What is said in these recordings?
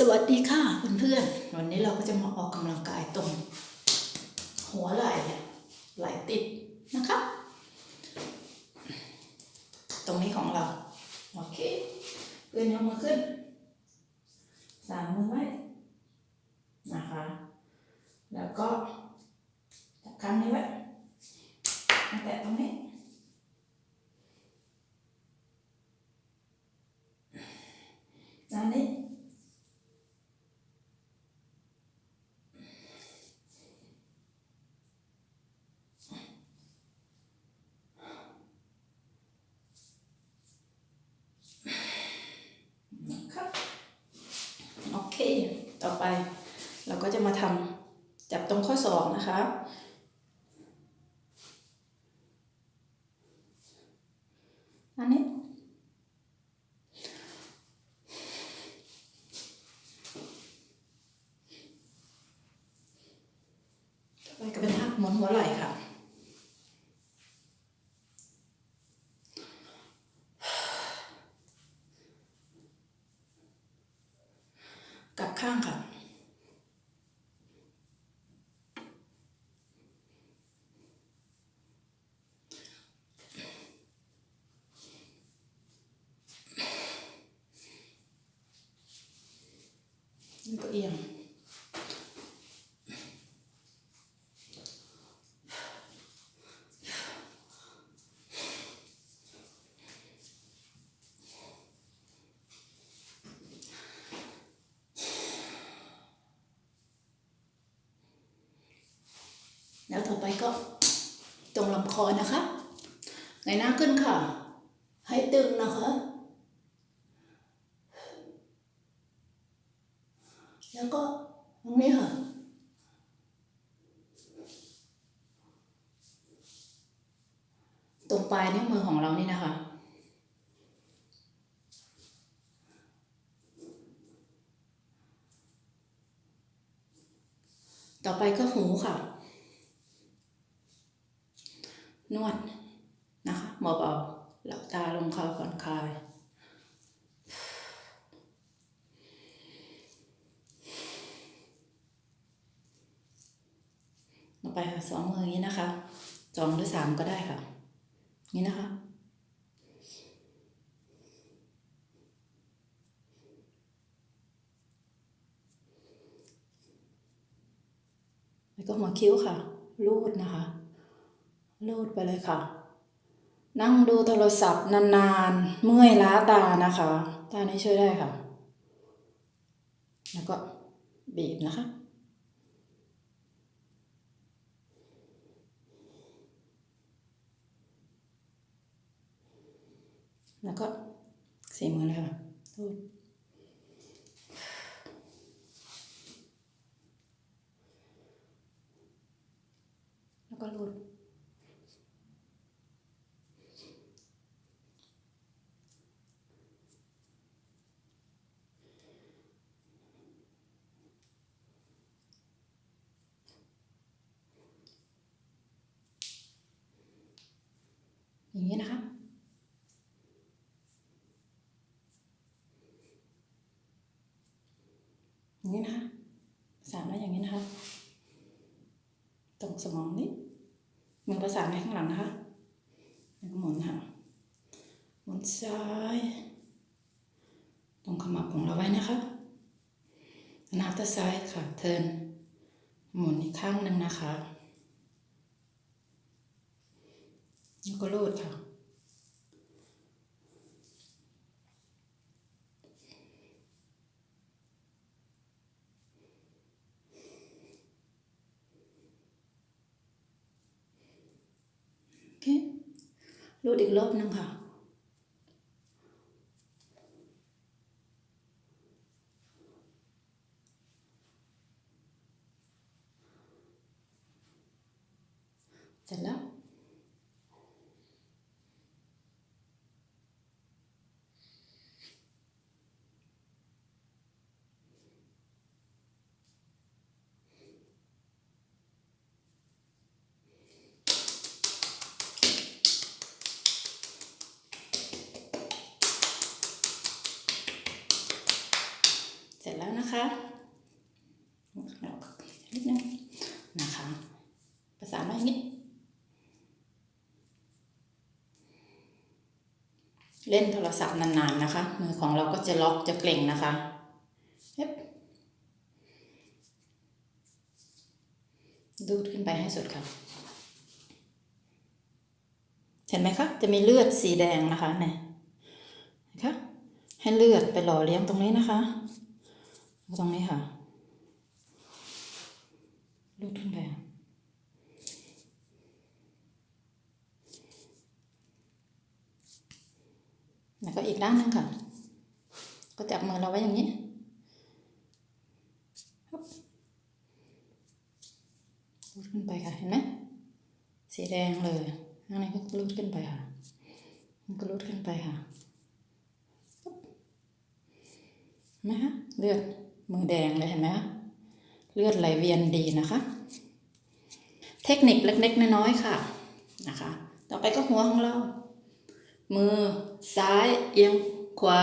สวัสดีค่ะเพื่อนๆวันนี้เราก็จะมาออกกำลังกายตรง หัวไหล่ไหล่ติดนะคะ ตรงนี้ของเรา โอเคเพื่อนยกมือขึ้น สามมือไว้นะคะ แล้วก็จับครั้งนี้ไว้มาแตะตรงนี้ ด้านนี้ นะครับโอ เค ต่อไป เราก็จะมาทำจับตรงข้อศอกนะคะ อันนี้ ต่อไปก็เป็นท่าหมุนหัวไหล่ค่ะ กลับข้างค่ะ แล้วก็เอียงแล้วต่อไปก็ตรงลำคอนะคะเงยหน้าขึ้นค่ะ ให้ตึงนะคะ แล้วก็ตรงนี้ค่ะตรงปลายนิ้วมือของเรานี่นะคะ ต่อไปก็หูค่ะ นวดนะคะเบาหลับตาลงคาผ่อนคลาย ไปค่ะสองมืออย่างนี้นะคะสองหรือสามก็ได้ค่ะ นี่นะคะ แล้วก็หัวคิ้วค่ะ รูดนะคะ รูดไปเลยค่ะ นั่งดูโทรศัพท์นานๆ เมื่อยล้าตานะคะ ตานี้ช่วยได้ค่ะ แล้วก็บีบนะคะ แล้วก็สีมือเลยค่ะรูดแล้วก็รูด อย่างนี้นะคะ อย่าง นี้นะคะสามแล้อย่างนี้นะคะ ตรงสมองนี้มือประสานไปข้างหลังนะคะแล้วก็หมุนค่ะหมุนซ้ายตรงขมับของเราไว้นะคะน้าตาซ้ายค่ะ เทิร์นหมุนอีกข้างหนึ่งนะคะแล้วก็รูดค่ะ โอเค รูดอีกรอบนึงค่ะ เสร็จแล้ว ร็จแล้วนะคะนิดนึงนะคะประสานไว้อย่างนี้เล่นโทรศัพท์นานๆนะคะ มือของเราก็จะล็อกจะเกร็งนะคะเย็บดูดขึ้นไปให้สุดค่ะ เห็นไหมคะ จะมีเลือดสีแดงนะคะเนี่ยนะคะให้เลือดไปหล่อเลี้ยงตรงนี้นะคะ ตรงนี้ค่ะลูดขึ้นไปแล้วก็อีกด้านนึงค่ะ ก็จับมือเราไว้อย่างนี้ลูดขึ้นไปค่ะ เห็นไหมสีแดงเลยข้างในก็ลูดขึ้นไปค่ะ มันก็ลูดขึ้นไปค่ะนไหมคะเลือด มือแดงเลยเห็นไหมเลือดไหลเวียนดีนะคะ เทคนิคเล็กๆน้อยๆค่ะนะคะ ต่อไปก็หัวของเรา มือซ้ายเอียงขวา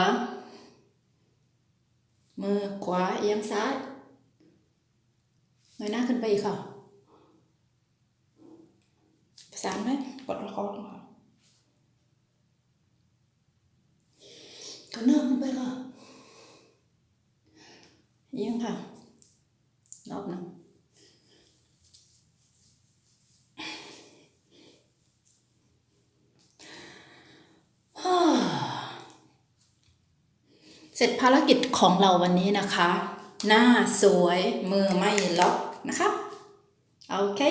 มือขวาเอียงซ้ายเงยหน้าขึ้นไปอีกค่ะประสานไหมกดละครค่ะก็เนิบขึ้นไปค่ะเอี ยังค่ะรอบนึงเสร็จภารกิจของเราวันนี้นะคะ หน้าสวยมือไม่ล็อกนะคะ โอเค